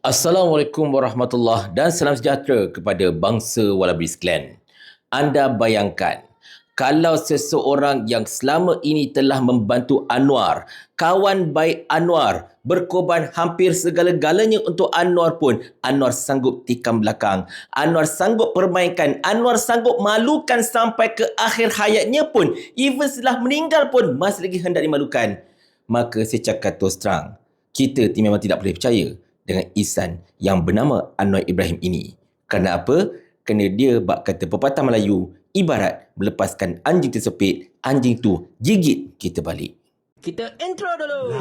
Assalamualaikum warahmatullahi dan salam sejahtera kepada bangsa Wallabies Clan. Anda bayangkan, kalau seseorang yang selama ini telah membantu Anwar, kawan baik Anwar, berkorban hampir segala-galanya untuk Anwar pun, Anwar sanggup tikam belakang. Anwar sanggup permainkan, Anwar sanggup malukan sampai ke akhir hayatnya pun, even setelah meninggal pun masih lagi hendak dimalukan. Maka saya cakap terus terang, kita memang tidak boleh percaya dengan Ihsan yang bernama Anwar Ibrahim ini. Kerana apa? Kerana dia bak kata pepatah Melayu, ibarat melepaskan anjing tersepit, anjing tu gigit kita balik. Kita intro dulu.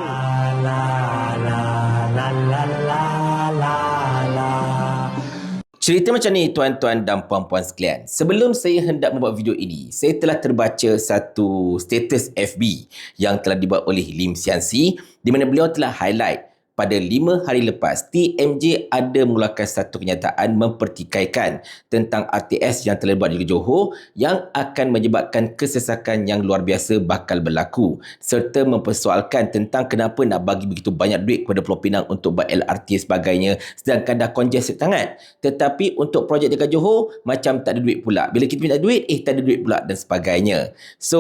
Cerita macam ni tuan-tuan dan puan-puan sekalian. Sebelum saya hendak membuat video ini, saya telah terbaca satu status FB yang telah dibuat oleh Lim Sian Si di mana beliau telah highlight pada lima hari lepas, TMJ ada mengeluarkan satu kenyataan mempertikaikan tentang RTS yang telah dibuat di Johor yang akan menyebabkan kesesakan yang luar biasa bakal berlaku serta mempersoalkan tentang kenapa nak bagi begitu banyak duit kepada Pulau Pinang untuk buat LRT sebagainya sedangkan dah congested sangat. Tetapi untuk projek dekat Johor, macam tak ada duit pula. Bila kita minta duit, eh tak ada duit pula dan sebagainya. So,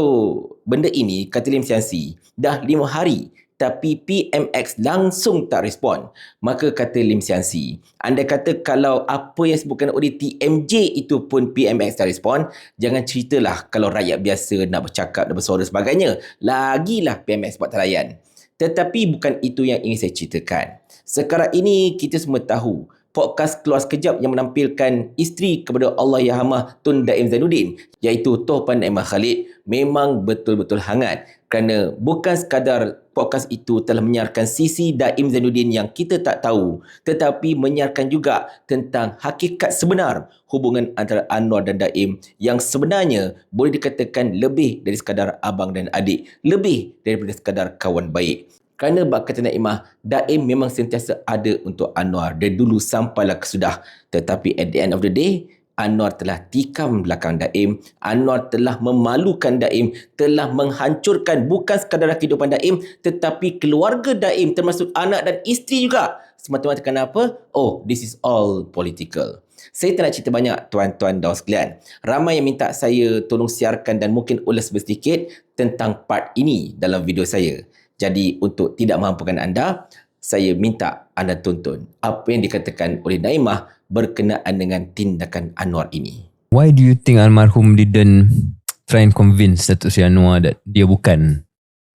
benda ini, kata Lim Siansi, dah lima hari tapi PMX langsung tak respon. Maka kata Lim Sian Si, anda kata kalau apa yang sebutkan oleh TMJ itu pun PMX tak respon, jangan ceritalah kalau rakyat biasa nak bercakap dan bersuara sebagainya. Lagilah PMX buat tak layan. Tetapi bukan itu yang ingin saya ceritakan. Sekarang ini kita semua tahu podcast Keluar Sekejap yang menampilkan isteri kepada Allah Yahamah Tun Daim Zainuddin iaitu Tohpan Naimah Khalid memang betul-betul hangat. Kerana bukan sekadar podcast itu telah menyiarkan sisi Daim Zainuddin yang kita tak tahu tetapi menyiarkan juga tentang hakikat sebenar hubungan antara Anwar dan Daim yang sebenarnya boleh dikatakan lebih dari sekadar abang dan adik lebih daripada sekadar kawan baik kerana bak kata Naimah, Daim memang sentiasa ada untuk Anwar dari dulu sampailah kesudah. Tetapi at the end of the day, Anwar telah tikam belakang Daim. Anwar telah memalukan Daim. Telah menghancurkan bukan sekadar kehidupan Daim. Tetapi keluarga Daim termasuk anak dan isteri juga. Semata-mata kenapa? Oh, this is all political. Saya tak nak cerita banyak tuan-tuan dan sekalian. Ramai yang minta saya tolong siarkan dan mungkin ulas sedikit tentang part ini dalam video saya. Jadi untuk tidak mampukan anda, saya minta anda tonton apa yang dikatakan oleh Naimah berkenaan dengan tindakan Anwar ini. Why do you think almarhum didn't try and convince Datuk Sri Anwar that dia bukan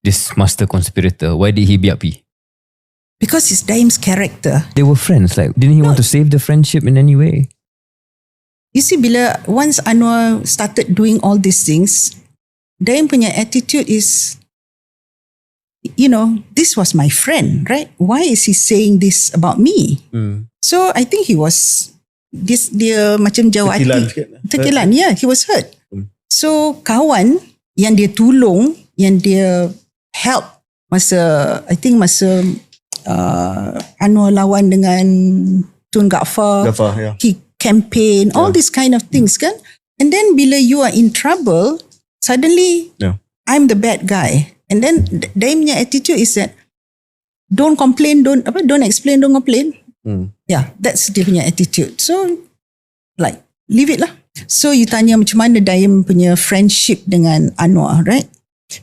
this master conspirator? Why did he BRP? Because it's Daim's character. They were friends. Like, didn't he want to save the friendship in any way? You see, bila once Anwar started doing all these things, Daim punya attitude is, you know, this was my friend, right? Why is he saying this about me? So I think he was this dia macam jauh Terkilan hati. Terkilan, yeah, he was hurt. Hmm. So kawan yang dia tolong, yang dia help masa I think masa uh, Anwar lawan dengan Tun Gafar, Gafar, ya. he campaign, all Yeah. these kind of things kan. And then bila you are in trouble, suddenly Yeah. I'm the bad guy. And then D- Daim punya attitude is that don't complain, don't apa, don't explain, don't complain. Hmm. Yeah, that's dia punya attitude. So like leave it lah. So you tanya macam mana Daim punya friendship dengan Anwar, right?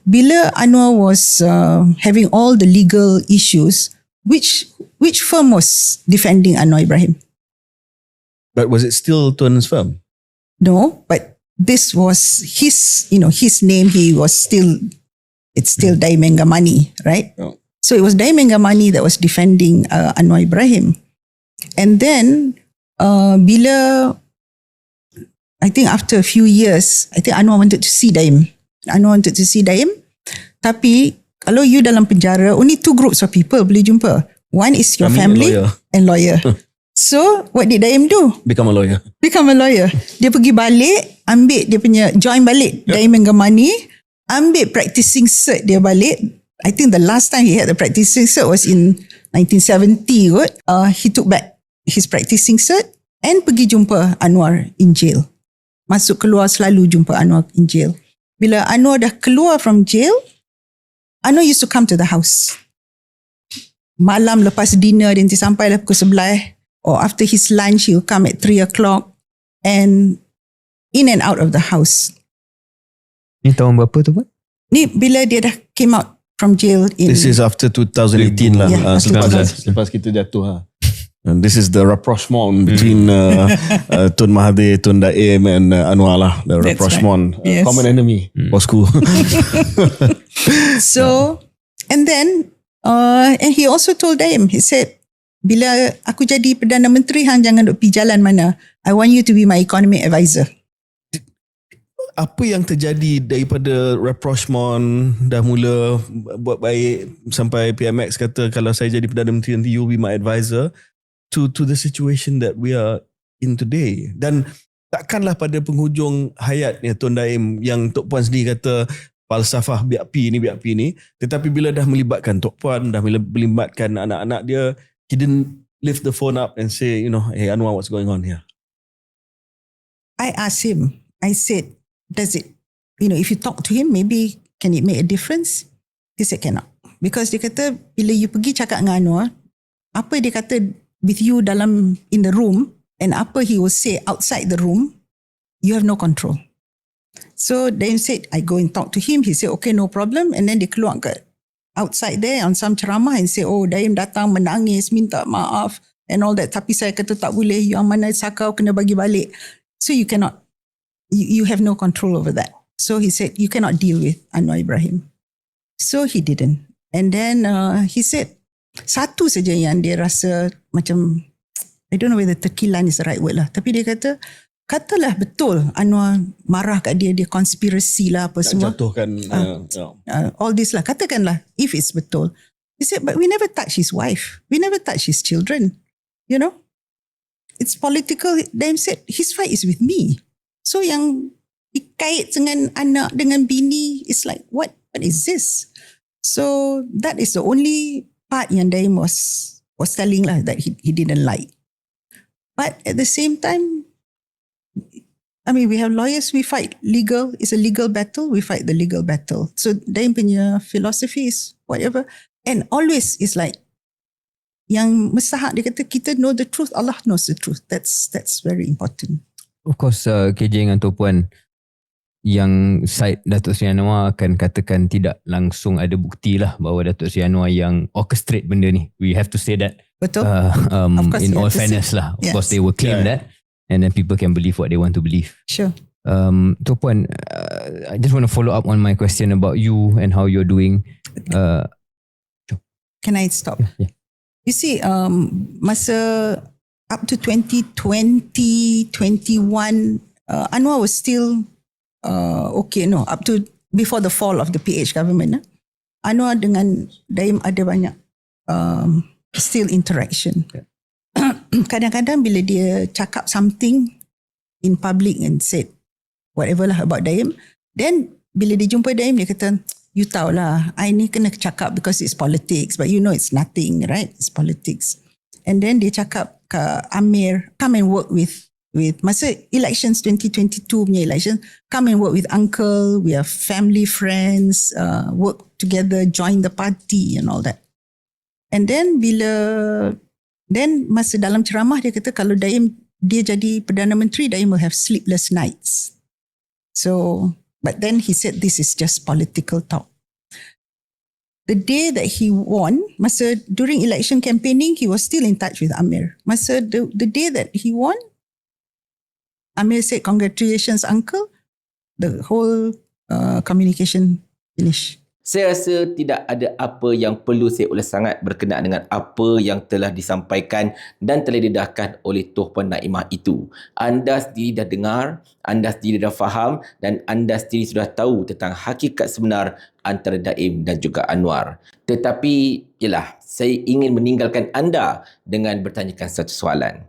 Bila Anwar was uh, having all the legal issues, which which firm was defending Anwar Ibrahim? But was it still Tuan's firm? No, but this was his, you know, his name. He was still, it's still Daimenga Money, right? Oh. So it was Daimenga Money that was defending uh, Anwar Ibrahim. And then, uh, bila, I think after a few years, I think Anwar wanted to see Daim. Anwar wanted to see Daim. Tapi, kalau you dalam penjara, only two groups of people boleh jumpa. One is your Kami and family lawyer. and lawyer. so, what did Daim do? Become a lawyer. become a lawyer. Dia pergi balik, ambil dia punya, join balik yeah. Diamond Gamani, ambil practicing cert dia balik. I think the last time he had the practicing cert was in 1970 kot. Uh, he took back his practicing cert and pergi jumpa Anwar in jail. Masuk keluar selalu jumpa Anwar in jail. Bila Anwar dah keluar from jail, Anwar used to come to the house. malam lepas dinner dia nanti sampai lah pukul 11 or after his lunch he will come at 3 o'clock and in and out of the house. Ni tahun berapa tu pun? Ni bila dia dah came out from jail in This is after 2018 lah. Yeah, Ah, after selepas, 2018. selepas kita jatuh ha. And this is the rapprochement between uh, uh, Tun Mahathir, Tun Daim and uh, Anwar lah. The That's rapprochement. Uh, Yes. Common enemy. Bosku. So, and then, uh, and he also told them, he said, bila aku jadi Perdana Menteri, hang jangan duk pergi jalan mana. I want you to be my economic advisor. Apa yang terjadi daripada rapprochement dah mula buat baik sampai PMX kata kalau saya jadi Perdana Menteri nanti you will be my advisor to to the situation that we are in today. Dan takkanlah pada penghujung hayatnya Tun Daim yang Tok Puan sendiri kata falsafah biak pi ni biak pi ni. Tetapi bila dah melibatkan Tok Puan dah melibatkan anak-anak dia he didn't lift the phone up and say you know hey Anwar what's going on here? I asked him, I said, does it, you know, if you talk to him, maybe can it make a difference? He said cannot. Because dia kata, bila you pergi cakap dengan Anwar, apa dia kata with you dalam, in the room, and apa he will say outside the room, you have no control. So Daim said, I go and talk to him. He said, okay, no problem. And then dia keluar kat outside there on some ceramah and say, oh, Daim datang menangis, minta maaf and all that. Tapi saya kata tak boleh, yang mana sakau kena bagi balik. So you cannot, you, you have no control over that. So he said, you cannot deal with Anwar Ibrahim. So he didn't. And then uh, he said, satu saja yang dia rasa macam, I don't know whether terkilan is the right word lah. Tapi dia kata, katalah betul Anwar marah kat dia, dia konspirasi lah apa nak semua. jatuhkan uh, yeah. Uh, all this lah. Katakanlah, if it's betul. He said, but we never touch his wife. We never touch his children. You know? It's political. Then said, his fight is with me. So yang dikait dengan anak, dengan bini, it's like, what, what is this? So that is the only part yang Daim was was telling lah that he, he didn't like. But at the same time, I mean, we have lawyers, we fight legal. It's a legal battle, we fight the legal battle. So Daim punya philosophy is whatever. And always is like, yang mustahak dia kata, kita know the truth, Allah knows the truth. That's that's very important. Of course uh, KJ dengan Tok Puan yang side Datuk Seri Anwar akan katakan tidak langsung ada bukti lah bahawa Datuk Seri Anwar yang orchestrate benda ni. We have to say that Betul? uh, um, Of course in all fairness lah. Of Yes. course they will claim Yeah. that and then people can believe what they want to believe. sure. Um, Tok Puan, uh, I just want to follow up on my question about you and how you're doing. Uh, Can I stop? yeah. You see, um, masa up to 2020, 21, uh, Anwar was still uh, okay. No, up to before the fall of the PH government. Eh? Anwar dengan Daim ada banyak um, still interaction. Kadang-kadang bila dia cakap something in public and said whatever lah about Daim, then bila dia jumpa Daim dia kata, you tahu lah, I ni kena cakap because it's politics, but you know it's nothing, right? It's politics. And then dia cakap ke Amir, come and work with with masa elections 2022 punya election, come and work with uncle, we are family friends, uh, work together, join the party and all that. And then bila then masa dalam ceramah dia kata kalau Daim dia jadi Perdana Menteri, Daim will have sleepless nights. So, but then he said this is just political talk. The day that he won, masa during election campaigning, he was still in touch with Amir. Masa the, the day that he won, Amir said, congratulations uncle. The whole uh, communication finished. Saya rasa tidak ada apa yang perlu saya ulas sangat berkenaan dengan apa yang telah disampaikan dan telah didahkan oleh Tuh Puan Naimah itu. Anda sendiri dah dengar, anda sendiri dah faham dan anda sendiri sudah tahu tentang hakikat sebenar antara Daim dan juga Anwar. Tetapi, ialah, saya ingin meninggalkan anda dengan bertanyakan satu soalan.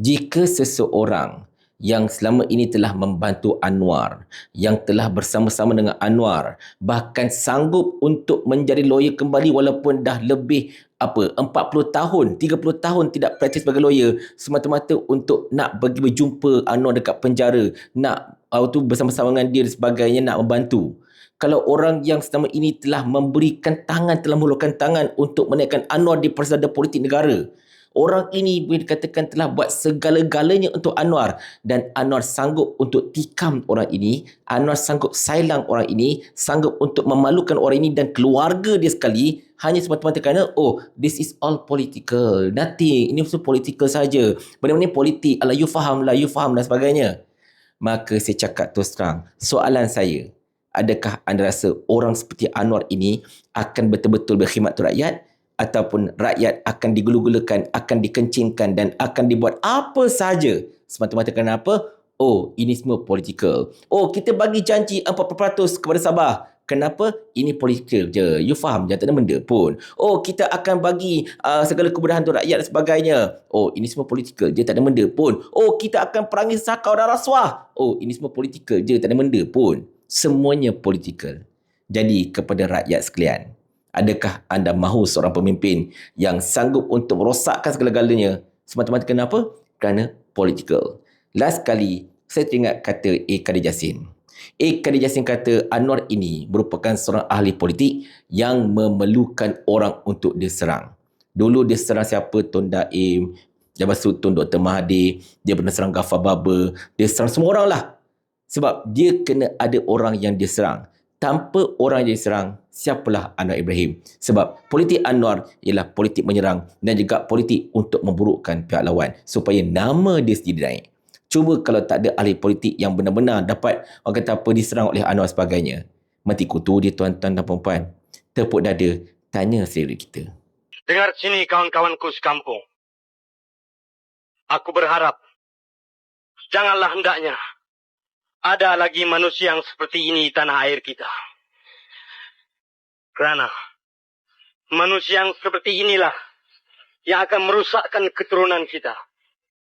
Jika seseorang yang selama ini telah membantu Anwar, yang telah bersama-sama dengan Anwar, bahkan sanggup untuk menjadi lawyer kembali walaupun dah lebih apa 40 tahun, 30 tahun tidak praktis sebagai lawyer semata-mata untuk nak pergi berjumpa Anwar dekat penjara, nak uh, tu bersama-sama dengan dia dan sebagainya nak membantu. kalau orang yang selama ini telah memberikan tangan, telah mengulurkan tangan untuk menaikkan Anwar di persada politik negara. Orang ini boleh dikatakan telah buat segala-galanya untuk Anwar. Dan Anwar sanggup untuk tikam orang ini, Anwar sanggup sailang orang ini, sanggup untuk memalukan orang ini dan keluarga dia sekali. Hanya semata-mata kerana oh this is all political, nothing, ini semua political saja. Benda-benda politik, alah you faham lah, you faham dan sebagainya. Maka saya cakap terus terang, soalan saya, adakah anda rasa orang seperti Anwar ini akan betul-betul berkhidmat untuk rakyat ataupun rakyat akan digulu-gulakan, akan dikencingkan dan akan dibuat apa saja semata-mata kerana apa? Oh, ini semua political. Oh, kita bagi janji 40% kepada Sabah. Kenapa? Ini political je. You faham je, tak ada benda pun. Oh, kita akan bagi uh, segala kemudahan untuk rakyat dan sebagainya. Oh, ini semua political je, tak ada benda pun. Oh, kita akan perangi sakau dan rasuah. Oh, ini semua political je, tak ada benda pun. Semuanya political. Jadi, kepada rakyat sekalian, Adakah anda mahu seorang pemimpin yang sanggup untuk merosakkan segala-galanya semata-mata kenapa? Kerana political. Last kali, saya teringat kata A. Kadir Jasin. A. Kadir Jasin kata Anwar ini merupakan seorang ahli politik yang memerlukan orang untuk diserang. Dulu dia serang siapa? Tun Daim, Jabal Sutun, Dr. Mahathir, dia pernah serang Ghaffar Baber, dia serang semua orang lah. Sebab dia kena ada orang yang dia serang tanpa orang yang diserang, siapalah Anwar Ibrahim? Sebab politik Anwar ialah politik menyerang dan juga politik untuk memburukkan pihak lawan supaya nama dia sendiri naik. Cuba kalau tak ada ahli politik yang benar-benar dapat orang kata apa diserang oleh Anwar sebagainya. Mati kutu dia tuan-tuan dan perempuan. Tepuk dada, tanya sendiri kita. Dengar sini kawan-kawanku sekampung. Aku berharap janganlah hendaknya ada lagi manusia yang seperti ini di tanah air kita. Kerana manusia yang seperti inilah yang akan merusakkan keturunan kita.